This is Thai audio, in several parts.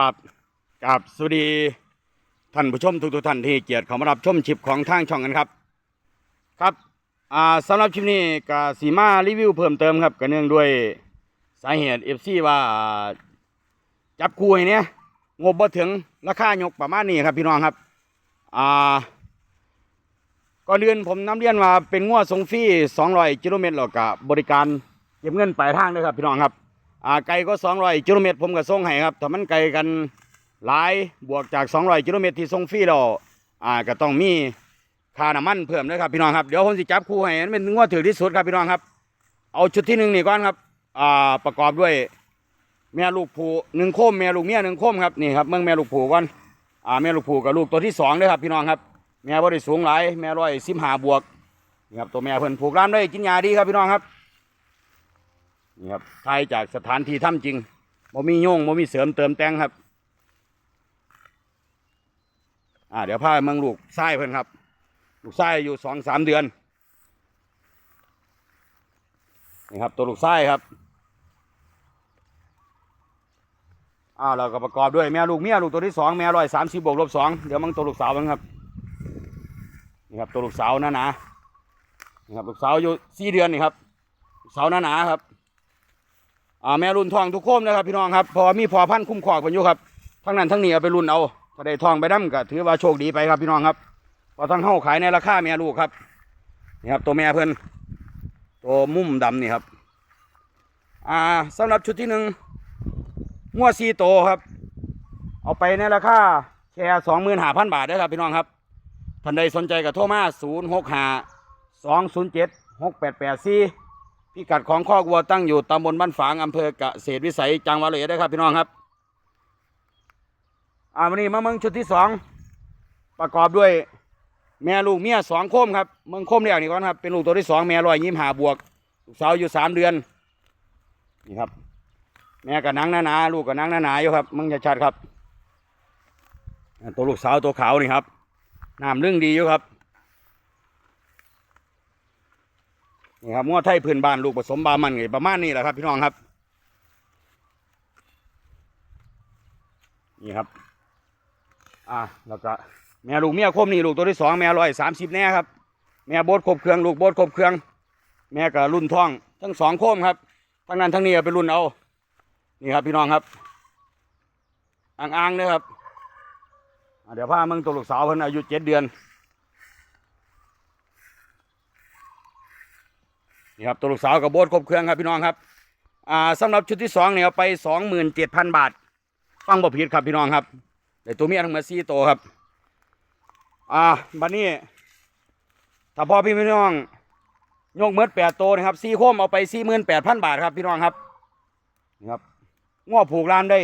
ครับกับสวัสดีท่านผู้ชมทุกๆท่านที่เกียรติเข้ามารับชมชิปของทางช่องกันครับ ครับอ่าสำหรับชิปนี้ก็สีมารีวิวเพิ่มเติมครับก็เนื่องด้วยสาเหตุเอฟซีว่าจับคู่ให้เนี่ยงบบ่ถึงราคายกประมาณนี้ครับพี่น้องครับอ่าก่อนอื่นผมนำเรียนว่าเป็นงวดส่งฟรี200กิโลเมตรแล้วก็บริการเก็บเงินปลายทางด้วยครับพี่น้องครับ อ่าไกลก็200กิโลเมตรผมก็ส่งให้ครับถ้ามันไกลกันหลายบวกจาก200กิโลเมตรที่ส่งฟรีแล้วอ่าก็ต้องมีค่าน้ำมันเพิ่มด้วยครับพี่น้องครับเดี๋ยวผมสิจับคู่ให้มันเป็นงวดถือที่สุดครับพี่น้องครับ เอาชุดที่หนึ่งนี่ก่อนครับอ่าประกอบด้วยแม่ลูกผูหนึ่งโคมแม่ลูกเมียหนึ่งโคมครับนี่ครับเมืองแม่ลูกผูก่อนอ่าแม่ลูกผูกับลูกตัวที่สองด้วยครับพี่น้องครับแม่บ่ได้สูงหลายแม่ร้อยสิบห้าบวกนี่ครับตัวแม่เพิ่นผูกร้านได้กินยาดีครับพี่น้องครับ นี่ครับถ่ายจากสถานที่ถ้ำจริงบ่มีโยงบ่มีเสริมเติมแต่งครับ อ่าเดี๋ยวพาเมืองลูกไส้เพิ่อนครับ ลูกไส้อยู่สองสามเดือนนี่ครับตัวลูกไส้ครับอ่าเราก็ประกอบด้วยแม่ลูกเมียลูกตัวที่สองแม่ร้อยสามสิบบวกลบสองเดี๋ยวมึงตัวลูกสาวมันครับนี่ครับตัวลูกสาวหนาหนานี่ครับลูกสาวอยู่สี่เดือนนี่ครับลูกสาวหนาหนาครับ แม่รุ่นทองทุกโคมนะครับพี่น้องครับพอมีพอพันคุ้มครองกันอยู่ครับทั้งนั้นทั้งนี้เอาไปรุ่นเอาถ้าได้ทองไปดั้มก็ถือว่าโชคดีไปครับพี่น้องครับพอทั้งเข้าขายในราคาแม่ลูกครับนี่ครับตัวแม่เพิ่นตัวมุมดำนี่ครับ อ่าสำหรับชุดที่หนึ่งงัวซีโตครับ เอาไปในราคาแค่สองหมื่นห้าพันบาทเด้ครับพี่น้องครับท่านใดสนใจก็โทรมาศูนย์หกห้าสองศูนย์เจ็ดหกแปดแปดสี่ พิกัดของข้อกวัวตั้งอยู่ตำบลบ้านฝางอำเภอเกษตรวิสัยจังหวัดเลยได้ครับพี่น้องครับอ่าวันนี้มาเมืองชุดที่สองประกอบด้วยแม่ลูกเมียสองโคมครับเมืองโคมเรียกนี่ก่อนครับเป็นลูกตัวที่สองแม่ร้อยยิ้มหาบวกลูกสาวอยู่สามเดือนนี่ครับ แม่กับนางหนาๆลูกกับนางหนาๆอยู่ครับเมืองชัดๆครับ ตัวลูกสาวตัวขาวนี่ครับน้ำเรื่องดีอยู่ครับ นี่ครับงัวไทยพื้นบ้านลูกผสมบามันไงประมาณนี้แหละครับพี่น้องครับ นี่ครับ อ่าแล้วก็แม่ลูกเมียคมนี่ลูกตัวที่สองแม่ร้อยสามสิบแน่ครับ แม่โบดครบเครื่องลูกโบดครบเครื่อง แม่กับรุ่นท้อง ทั้งสองโคมครับทั้งนั้นทั้งนี้เอาไปรุ่นเอา นี่ครับพี่น้องครับอ่างๆเลยครับเดี๋ยวพามึงตัวลูกสาวเพิ่นอายุเจ็ดเดือน นี่ครับตัวลูกสาวกับโบสครบเครื่องครับพี่น้องครับอ่าสำหรับชุดที่สองเนี่ยเอาไปสองหมื่นเจ็ดพันบาท ฟังบ่ผิดครับพี่น้องครับในตัวเมียทั้งมดสี่ตัวครับอ่าบัดนี้ ถ้าพอพี่พี่น้องยกเมิดแปดตัวนะครับสี่โคมเอาไปสี่หมื่นแปดพันบาทครับพี่น้องครับนี่ครับง้อผูกรามได้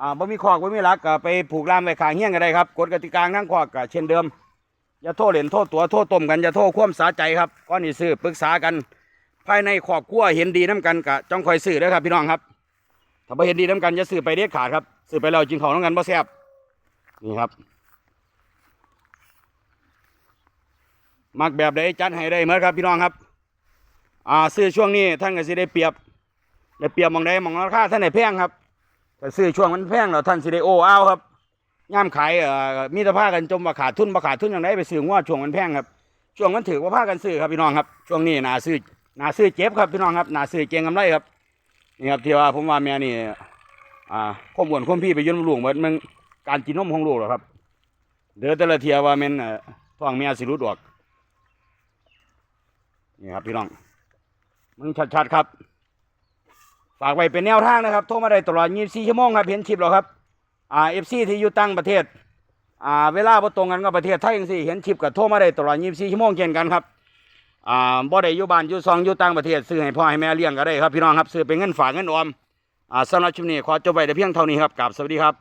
อ่าบ่มีคอกบ่มีหลักก็ไปผูกรามไว้ขางเฮี้ยงก็ได้ครับกฎกติกาทั้งคอกก็เช่นเดิม อย่าโทษเหรียญโทษตัวโทษต้มกันอย่าโทษความสาใจครับก้อนนี้ซื้อปรึกษากัน ภายในครอบครัวเห็นดีน้กันกะจ้องคอยซื้อเด้อครับพี่น้องครับ ถ้าบ่เห็นดีน้กันอย่าซื้อไปเด็ดขาดครับซื้อไปแล้วจริงของน้ำกันบ่แซ่บนี่ครับมักแบบใดจัดให้ได้เหมือนครับพี่น้องครับ อ่าซื้อช่วงนี้ท่านก็สิได้เปรียบได้เปรียบมองใดหมองราคาท่านไหนแพงครับแต่ซื้อช่วงมันแพงแล้วท่านสิได้โอ้อ้าวครับ ย่ามขายเอ่อมีแต่ผ้ากันจมว่าขาดทุนบ่ขาดทุนอย่างไรไปซื้อว่าช่วงมันแพงครับ ช่วงมันถือว่าผ้ากันซื้อครับพี่น้องครับ ช่วงนี้นาซื้อนาซื้อเจ็บครับพี่น้องครับนาซื้อเจงกำไรครับนี่ครับที่ว่าผมว่าแม่นี่อ่าข้อมูลข้อมพี่ไปยุ่นลูกเหมือนมันการกินนมของลูกหรอครับ เดือแต่ละเทียว่าแมันอ่อท้องเมียสิรุดออกนี่ครับพี่น้องมึงชัดๆครับ ฝากไว้เป็นแนวทางนะครับ โทรมาได้ตลอด 24 ชั่วโมงครับเห็นชิปหรอครับ อ่าเอฟซีที่อยู่ตั้งประเทศอ่าเวลาบ่ตรงกันกับประเทศไทยจังซี่เห็นชิปกับโทรมาได้ตลอด24ชั่วโมงเช่นกันครับอ่าบ่ได้อยู่บ้านอยู่ซองอยู่ต่างประเทศซื้อให้พ่อให้แม่เลี้ยงก็ได้ครับพี่น้องครับซื้อเป็นเงินฝากเงินออมอ่าสำหรับชุมนี้ขอจบไว้แต่เพียงเท่านี้ครับกราบสวัสดีครับ